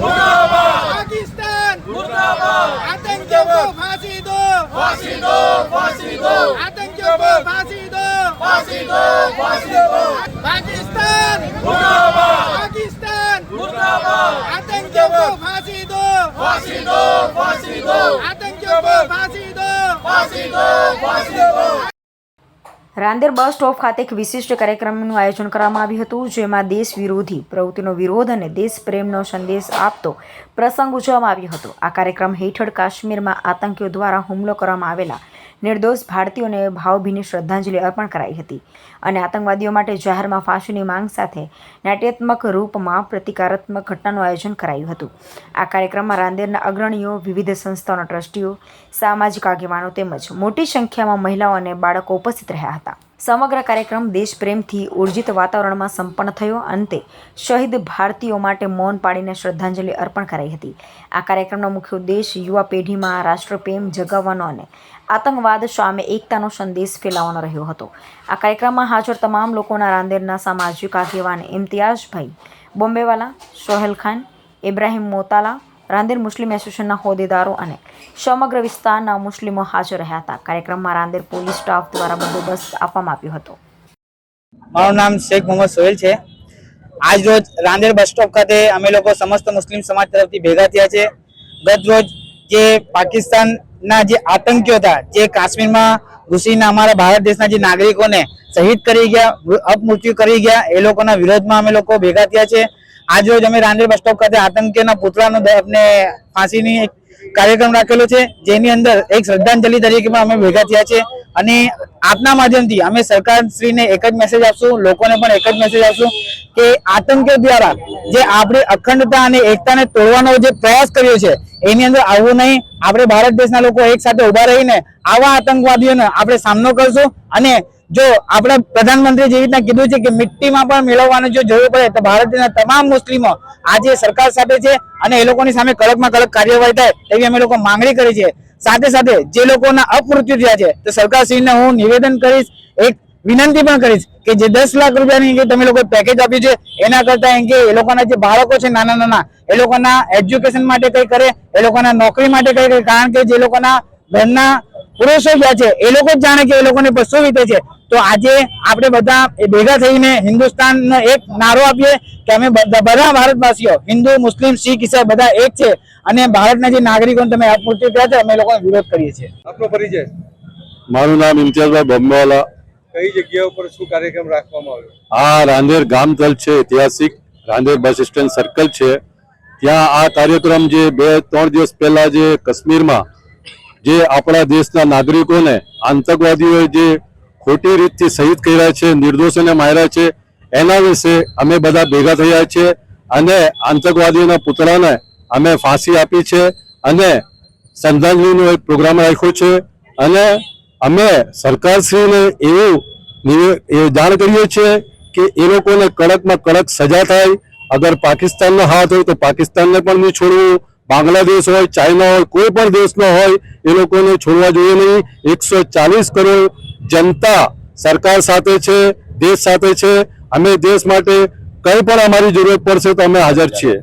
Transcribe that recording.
पाकिस्तान आतंकियों को फांसी दो फांसी दो फांसी दो आतंकियों को फांसी दो फांसी दो फांसी दो पाकिस्तान पाकिस्तान आतंकियों को फांसी दो फांसी दो फांसी दो आतंकियों को फांसी दो फांसी दो फांसी दो રાંદેર બસ સ્ટોપ ખાતે એક વિશિષ્ટ કાર્યક્રમનું આયોજન કરવામાં આવ્યું હતું, જેમાં દેશ વિરોધી પ્રવૃત્તિનો વિરોધ અને દેશ પ્રેમનો સંદેશ આપતો પ્રસંગ ઉજવવામાં આવ્યો હતો. આ કાર્યક્રમ હેઠળ કાશ્મીરમાં આતંકીઓ દ્વારા હુમલો કરવામાં આવેલા નિર્દોષ ભારતીયોને ભાવભીની શ્રદ્ધાંજલિ અર્પણ કરાઈ હતી અને આતંકવાદીઓ માટે જાહેરમાં ફાંસીની માંગ સાથે નાટ્યાત્મક રૂપમાં પ્રતિકારાત્મક ઘટનાનું આયોજન કરાયું હતું. આ કાર્યક્રમમાં રાંદેરના અગ્રણીઓ, વિવિધ સંસ્થાઓના ટ્રસ્ટીઓ, સામાજિક આગેવાનો તેમજ મોટી સંખ્યામાં મહિલાઓ અને બાળકો ઉપસ્થિત રહ્યા હતા. સમગ્ર કાર્યક્રમ દેશપ્રેમથી ઉર્જિત વાતાવરણમાં સંપન્ન થયો. અંતે શહીદ ભારતીયો માટે મૌન પાડીને શ્રદ્ધાંજલિ અર્પણ કરાઈ હતી. આ કાર્યક્રમનો મુખ્ય ઉદ્દેશ યુવા પેઢીમાં રાષ્ટ્રપ્રેમ જગાવવાનો અને આતંકવાદ સામે એકતાનો સંદેશ ફેલાવવાનો રહ્યો હતો. આ કાર્યક્રમમાં હાજર તમામ લોકોના રાંદેરના સામાજિક આગેવાન ઇમ્તિયાઝભાઈ બોમ્બેવાલા, સોહેલ ખાન, ઇબ્રાહીમ મોતાલા રાંદેર મુસ્લિમ એસોસિએશનના હોદ્દેદારો અને સમગ્ર વિસ્તારના મુસ્લિમો હાજર રહ્યા હતા. કાર્યક્રમમાં રાંદેર પોલીસ સ્ટાફ દ્વારા બંદોબસ્ત આપવામાં આવ્યો હતો. મારું નામ શેખ મોહમ્મદ સોહેલ છે. આજ રોજ રાંદેર બસ સ્ટોપ ખાતે અમે લોકો સમસ્ત મુસ્લિમ સમાજ તરફથી ભેગા થયા છે. ગત રોજ જે પાકિસ્તાનના જે આતંકીઓ હતા, જે કાશ્મીરમાં ઘૂસીને અમારા ભારત દેશના જે નાગરિકોને શહીદ કરી ગયા, અપમૃત્યુ કરી ગયા, એ લોકોના વિરોધમાં અમે લોકો ભેગા થયા છે. આજ રોજ અમે રાંદેર બસ સ્ટોપ ખાતે આતંકીઓના પુતળાનો દ- ફાંસીની એક કાર્યક્રમ રાખેલો છે, જેની અંદર એક શ્રદ્ધાંજલિ તરીકે પણ અમે ભેગા થયા છે. અને આપના માધ્યમથી અમે સરકારશ્રીને એક જ મેસેજ આપશું, લોકોને પણ એક જ મેસેજ આપશું કે આતંકીઓ દ્વારા જે આપણી અખંડતા અને એકતાને તોડવાનો જે પ્રયાસ કર્યો છે, એની અંદર આવવું નહીં. આપણે ભારત દેશના લોકો એક સાથે ઊભા રહીને આવા આતંકવાદીઓનો આપણે સામનો કરશું અને જો આપણા પ્રધાનમંત્રી જેવી રીતના કીધું છે કે મિટ્ટીમાં પણ મેળવવાનું જો જરૂર પડે તો ભારતના તમામ મુસ્લિમો આજે સરકાર સાથે છે અને એ લોકોની સામે કડકમાં કડક કાર્યવાહી થાય તેવી અમે લોકો માંગણી કરી છે. સાથે સાથે જે લોકોના અપમૃત્યુ થયા છે તો સરકારશ્રીને હું નિવેદન કરીશ, એક વિનંતી પણ કરીશ કે જે દસ લાખ રૂપિયાની તમે લોકો પેકેજ આપ્યું છે, એના કરતા એમ એ લોકોના જે બાળકો છે નાના નાના, એ લોકોના એજ્યુકેશન માટે કઈ કરે, એ લોકોના નોકરી માટે કઈ કરે, કારણ કે જે લોકોના ઘરના પુરુષો ગયા છે, એ લોકો જ જાણે કે એ લોકોને શું વીતે છે. તો આજે આપણે બધા એ ભેગા થઈને હિન્દુસ્તાનનો એક નારો આપીએ કે અમે બધા બધા ભારતવાસીઓ હિન્દુ મુસ્લિમ શીખ ઈસાઈ બધા એક છે અને ભારતના જે નાગરિકોને તમે અપમૃત્યુ કર્યા છે અમે લોકોનો વિરોધ કરીએ છીએ. આપનો પરિચય? મારું નામ ઇમ્તિયાઝભાઈ બોમ્બેવાલા કઈ જગ્યા ઉપર શું કાર્યક્રમ રાખવામાં આવ્યો? આ રાંદેર ગામતલ છે ઐતિહાસિક રાંદેર બસ સ્ટેન્ડ સર્કલ છે. ત્યાં આ કાર્યક્રમ જે બે ત્રણ દિવસ પહેલા જે કાશ્મીરમાં જે આપણા દેશના નાગરિકોને આતંકવાદીઓએ જે ખોટી રીતથી શહીદ કર્યા છે, નિર્દોષોને માર્યા છે. એના વિશે અમે બધા ભેગા થયા છે અને આતંકવાદીઓના પુતળાને અમે ફાંસી આપી છે અને શ્રદ્ધાંજલિનો એક પ્રોગ્રામ રાખ્યો છે અને અમે સરકારશ્રીને એવું જાણ કરીએ છીએ કે એ લોકોને કડકમાં કડક સજા થાય. અગર પાકિસ્તાનનો હાથ હોય તો પાકિસ્તાનને પણ નહીં છોડવું. બાંગ્લાદેશ હોય, ચાઇના હોય, કોઈ પણ દેશનો હોય, એ લોકોને છોડવા જોઈએ નહીં. એકસો ચાલીસ કરોડ જનતા સરકાર સાથે છે, દેશ સાથે છે, અમે દેશ માટે કંઈ પણ અમારી જરૂરત પડશે તો અમે હાજર છીએ.